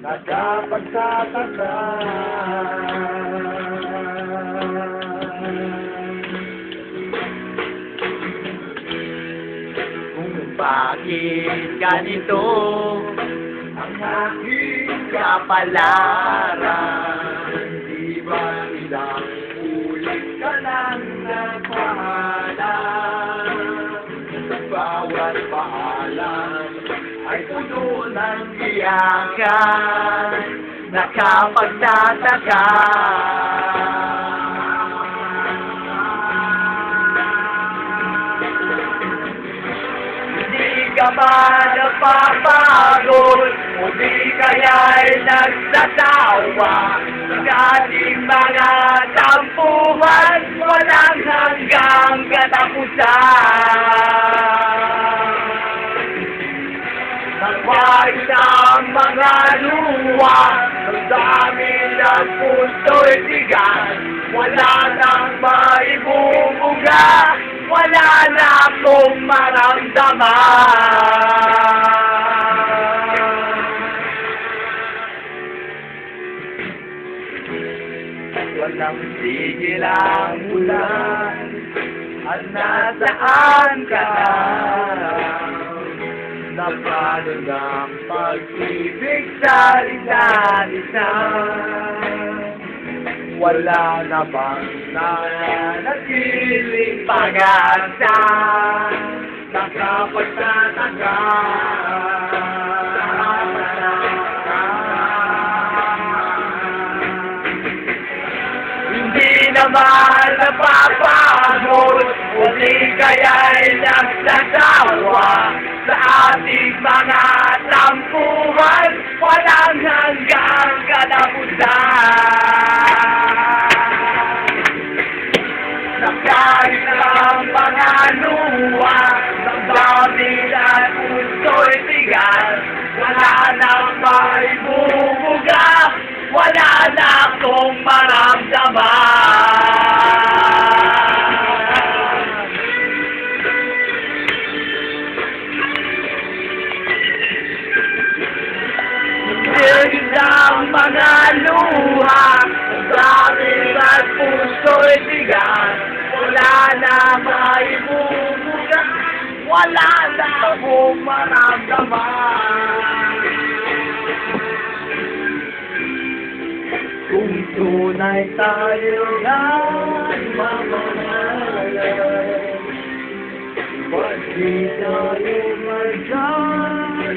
Nakapagtataka Kung bakit ganito Ang aking kapalaran Di ba ilang ulit ka lang nagpaalam Bawat paalam ay puno ng iyakan Nakapagtataka. Hindi ka ba napapagod O di kaya'y nagsasawa Sa ating mga tampuhan Walang hanggang katapusan Ng mga luwa Ang dami ng puso'y tigas Wala nang maibubuga Wala na akong maramdaman. Walang tigil ang ulan. At nasaan ka na na paano ng pag-ibig sa isa't isa. Wala na bang nanatiling pag-asa? Nakapagtataka. Hindi naman napapagod? Uli kaya'y nagsasawa Sa ating mga tampuhan. Walang hanggang kalapusan Na kahit ang mga luwa dami at puso'y tigas. Wala nang maibubuga mga luha Dami at puso'y tigas Wala na maibubuga Wala na akong maramdaman. Kung tunay tayo na mamahalay Ba't di tayo magkasundo